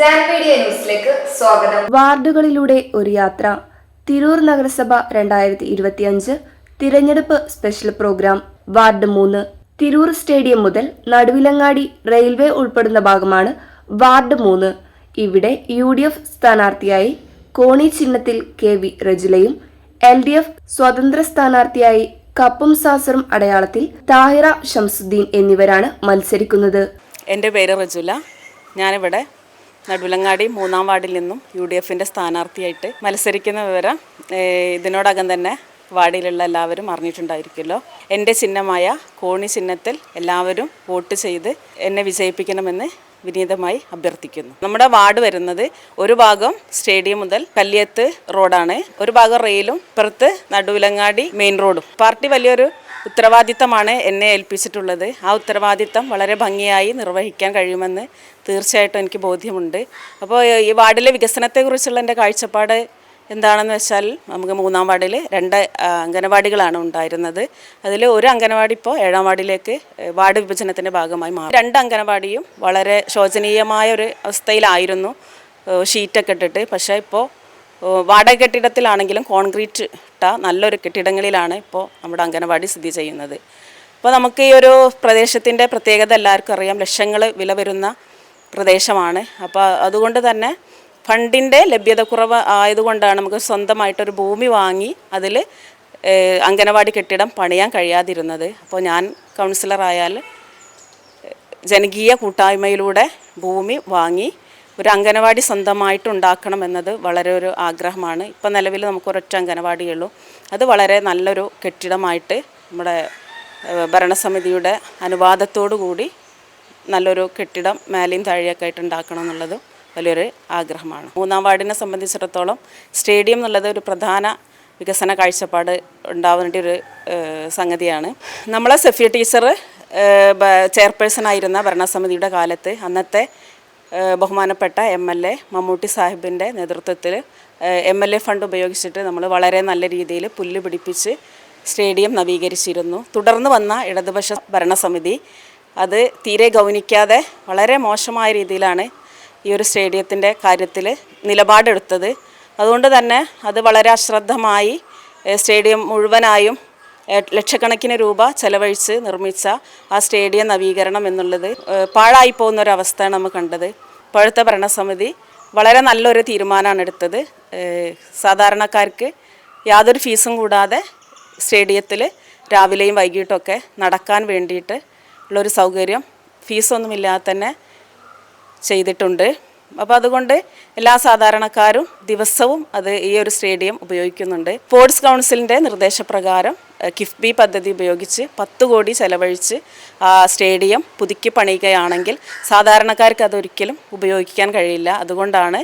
ന്യൂസിലേക്ക് സ്വാഗതം. വാർഡുകളിലൂടെ ഒരു യാത്ര. തിരൂർ നഗരസഭ രണ്ടായിരത്തി ഇരുപത്തിയഞ്ച് തിരഞ്ഞെടുപ്പ് സ്പെഷ്യൽ പ്രോഗ്രാം. വാർഡ് മൂന്ന് തിരൂർ സ്റ്റേഡിയം മുതൽ നടുവിലങ്ങാടി റെയിൽവേ ഉൾപ്പെടുന്ന ഭാഗമാണ് വാർഡ് മൂന്ന്. ഇവിടെ യു ഡി എഫ് സ്ഥാനാർത്ഥിയായി കോണി ചിഹ്നത്തിൽ കെ വി റജുലയും എൽ ഡി എഫ് സ്വതന്ത്ര സ്ഥാനാർത്ഥിയായി കപ്പും സാസറും അടയാളത്തിൽ താഹിറ ഷംസുദ്ദീൻ എന്നിവരാണ് മത്സരിക്കുന്നത്. എന്റെ പേര് റജുല. ഞാനിവിടെ നടുവിലങ്ങാടി മൂന്നാം വാർഡിൽ നിന്നും യു ഡി എഫിന്റെ സ്ഥാനാർത്ഥിയായിട്ട് മത്സരിക്കുന്ന വിവരം ഇതിനോടകം തന്നെ വാർഡിലുള്ള എല്ലാവരും അറിഞ്ഞിട്ടുണ്ടായിരിക്കുമല്ലോ. എന്റെ ചിഹ്നമായ കോണി ചിഹ്നത്തിൽ എല്ലാവരും വോട്ട് ചെയ്ത് എന്നെ വിജയിപ്പിക്കണമെന്ന് വിനീതമായി അഭ്യർത്ഥിക്കുന്നു. നമ്മുടെ വാർഡ് വരുന്നത് ഒരു ഭാഗം സ്റ്റേഡിയം മുതൽ കല്ലിയത്ത് റോഡാണ്. ഒരു ഭാഗം റെയിലും പുറത്ത് നടുവിലങ്ങാടി മെയിൻ റോഡും. പാർട്ടി വലിയൊരു ഉത്തരവാദിത്തമാണ് എന്നെ ഏൽപ്പിച്ചിട്ടുള്ളത്. ആ ഉത്തരവാദിത്തം വളരെ ഭംഗിയായി നിർവഹിക്കാൻ കഴിയുമെന്ന് തീർച്ചയായിട്ടും എനിക്ക് ബോധ്യമുണ്ട്. അപ്പോൾ ഈ വാർഡിലെ വികസനത്തെക്കുറിച്ചുള്ള എന്റെ കാഴ്ചപ്പാട് എന്താണെന്ന് വെച്ചാൽ നമുക്ക് മൂന്നാം വാർഡിൽ രണ്ട് അംഗനവാടികളാണ് ഉണ്ടായിരുന്നത്. അതിൽ ഒരു അംഗനവാടി ഇപ്പോൾ ഏഴാം വാർഡിലേക്ക് വാർഡ് വിഭജനത്തിന്റെ ഭാഗമായി മാറി. രണ്ട് അംഗനവാടിയും വളരെ ശോചനീയമായ ഒരു അവസ്ഥയിലായിരുന്നു. ഷീറ്റൊക്കെ ഇട്ടിട്ട്. പക്ഷേ ഇപ്പോൾ വാടക കെട്ടിടത്തിലാണെങ്കിലും കോൺക്രീറ്റ് ഇട്ട നല്ലൊരു കെട്ടിടങ്ങളിലാണ് ഇപ്പോൾ നമ്മുടെ അംഗനവാടി സ്ഥിതി ചെയ്യുന്നത്. അപ്പോൾ നമുക്ക് ഈ ഒരു പ്രദേശത്തിന്റെ പ്രത്യേകത എല്ലാവർക്കും അറിയാം. ലക്ഷങ്ങൾ വില വരുന്ന പ്രദേശമാണ്. അപ്പോൾ അതുകൊണ്ട് തന്നെ ഫണ്ടിന്റെ ലഭ്യതക്കുറവ് ആയതുകൊണ്ടാണ് നമുക്ക് സ്വന്തമായിട്ടൊരു ഭൂമി വാങ്ങി അതിൽ അംഗനവാടി കെട്ടിടം പണിയാൻ കഴിയാതിരുന്നത്. അപ്പോൾ ഞാൻ കൗൺസിലറായാൽ ജനകീയ കൂട്ടായ്മയിലൂടെ ഭൂമി വാങ്ങി ഒരു അംഗനവാടി സ്വന്തമായിട്ട് ഉണ്ടാക്കണം എന്നത് വളരെ ഒരു ആഗ്രഹമാണ്. ഇപ്പം നിലവിൽ നമുക്ക് ഒരൊറ്റ അംഗനവാടിയുള്ളൂ അത് വളരെ നല്ലൊരു കെട്ടിടമായിട്ട് നമ്മുടെ ഭരണസമിതിയുടെ അനുവാദത്തോടു കൂടി നല്ലൊരു കെട്ടിടം മേലെയും താഴെയൊക്കെ ആയിട്ട് ഉണ്ടാക്കണം എന്നുള്ളത് വലിയൊരു ആഗ്രഹമാണ്. മൂന്നാം വാർഡിനെ സംബന്ധിച്ചിടത്തോളം സ്റ്റേഡിയം എന്നുള്ളത് ഒരു പ്രധാന വികസന കാഴ്ചപ്പാട് ഉണ്ടാവേണ്ട ഒരു സംഗതിയാണ്. നമ്മളെ സഫിയ ടീച്ചർ ചെയർപേഴ്സൺ ആയിരുന്ന ഭരണസമിതിയുടെ കാലത്ത് അന്നത്തെ ബഹുമാനപ്പെട്ട എം എൽ എ മമ്മൂട്ടി സാഹിബിന്റെ നേതൃത്വത്തിൽ എം എൽ എ ഫണ്ട് ഉപയോഗിച്ചിട്ട് നമ്മൾ വളരെ നല്ല രീതിയിൽ പുല്ല് പിടിപ്പിച്ച് സ്റ്റേഡിയം നവീകരിച്ചിരുന്നു. തുടർന്ന് വന്ന ഇടതുപക്ഷ ഭരണസമിതി അത് തീരെ ഗൗനിക്കാതെ വളരെ മോശമായ രീതിയിലാണ് ഈ ഒരു സ്റ്റേഡിയത്തിന്റെ കാര്യത്തിൽ നിലപാടെടുത്തത്. അതുകൊണ്ട് തന്നെ അത് വളരെ അശ്രദ്ധമായി സ്റ്റേഡിയം മുഴുവനായും ലക്ഷക്കണക്കിന് രൂപ ചെലവഴിച്ച് നിർമ്മിച്ച ആ സ്റ്റേഡിയം നവീകരണം എന്നുള്ളത് പാഴായി പോകുന്ന ഒരു അവസ്ഥയാണ് നമ്മൾ കണ്ടത്. ഇപ്പോഴത്തെ ഭരണസമിതി വളരെ നല്ലൊരു തീരുമാനമാണ് എടുത്തത്. സാധാരണക്കാർക്ക് യാതൊരു ഫീസും കൂടാതെ സ്റ്റേഡിയത്തിൽ രാവിലെയും വൈകിട്ടൊക്കെ നടക്കാൻ വേണ്ടിയിട്ട് ഉള്ളൊരു സൗകര്യം. ഫീസൊന്നുമില്ലാതെ തന്നെ ചെയ്തിട്ടുണ്ട്. അപ്പോൾ അതുകൊണ്ട് എല്ലാ സാധാരണക്കാരും ദിവസവും അത് ഈ ഒരു സ്റ്റേഡിയം ഉപയോഗിക്കുന്നുണ്ട്. സ്പോർട്സ് കൗൺസിലിന്റെ നിർദ്ദേശപ്രകാരം കിഫ്ബി പദ്ധതി ഉപയോഗിച്ച് പത്ത് കോടി ചെലവഴിച്ച് ആ സ്റ്റേഡിയം പുതുക്കി പണിയുകയാണെങ്കിൽ സാധാരണക്കാർക്ക് അതൊരിക്കലും ഉപയോഗിക്കാൻ കഴിയില്ല. അതുകൊണ്ടാണ്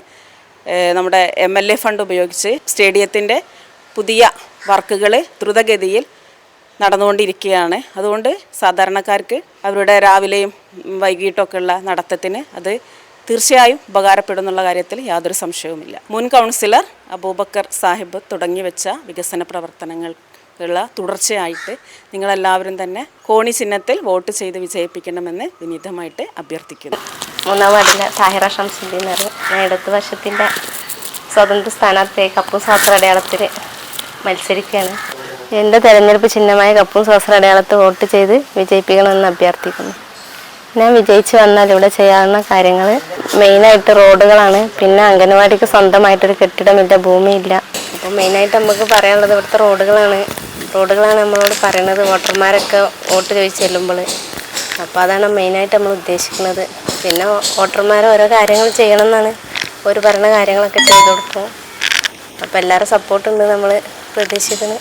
നമ്മുടെ എം ഫണ്ട് ഉപയോഗിച്ച് സ്റ്റേഡിയത്തിന്റെ പുതിയ വർക്കുകൾ ദ്രുതഗതിയിൽ നടന്നുകൊണ്ടിരിക്കുകയാണ്. അതുകൊണ്ട് സാധാരണക്കാർക്ക് അവരുടെ രാവിലെയും വൈകിട്ടൊക്കെയുള്ള വൈകിട്ടൊക്കെ ഉള്ള നടത്തത്തിന് അത് തീർച്ചയായും ഉപകാരപ്പെടുന്നുള്ള കാര്യത്തിൽ യാതൊരു സംശയവുമില്ല. മുൻ കൗൺസിലർ അബൂബക്കർ സാഹിബ് തുടങ്ങി വെച്ച വികസന പ്രവർത്തനങ്ങൾക്കുള്ള തുടർച്ചയായിട്ട് നിങ്ങളെല്ലാവരും തന്നെ കോണി ചിഹ്നത്തിൽ വോട്ട് ചെയ്ത് വിജയിപ്പിക്കണമെന്ന് വിനീതമായിട്ട് അഭ്യർത്ഥിക്കുന്നു. മൂന്നാം വാർഡിലെ താഹിറ ഷംസുദ്ദീൻ എന്ന് ഞാൻ ഇടത് വർഷത്തിന്റെ സ്വതന്ത്ര സ്ഥാനാർത്ഥിയായി കപ്പു സ്വാത്ര അടയാളത്തിൽ മത്സരിക്കുകയാണ്. എന്റെ തെരഞ്ഞെടുപ്പ് ചിഹ്നമായ കപ്പും സ്വാത്ര അടയാളത്ത് വോട്ട് ചെയ്ത് വിജയിപ്പിക്കണമെന്ന് അഭ്യർത്ഥിക്കുന്നു. ഞാൻ വിജയിച്ച് വന്നാൽ ഇവിടെ ചെയ്യാവുന്ന കാര്യങ്ങൾ മെയിനായിട്ട് റോഡുകളാണ്. പിന്നെ അംഗനവാടിക്ക് സ്വന്തമായിട്ടൊരു കെട്ടിടമില്ല ഭൂമിയില്ല. അപ്പോൾ മെയിനായിട്ട് നമുക്ക് പറയാനുള്ളത് ഇവിടുത്തെ റോഡുകളാണ്. റോഡുകളാണ് നമ്മളോട് പറയണത്. വോട്ടർമാരൊക്കെ വോട്ട് ചോദിച്ച് ചെല്ലുമ്പോൾ. അപ്പോൾ അതാണ് മെയിനായിട്ട് നമ്മൾ ഉദ്ദേശിക്കുന്നത്. പിന്നെ വോട്ടർമാർ ഓരോ കാര്യങ്ങൾ ചെയ്യണം എന്നാണ് ഒരു പറഞ്ഞ കാര്യങ്ങളൊക്കെ ചെയ്തു കൊടുക്കും. അപ്പോൾ എല്ലാവരും സപ്പോർട്ടുണ്ട് നമ്മൾ പ്രതീക്ഷിക്കുന്നത്.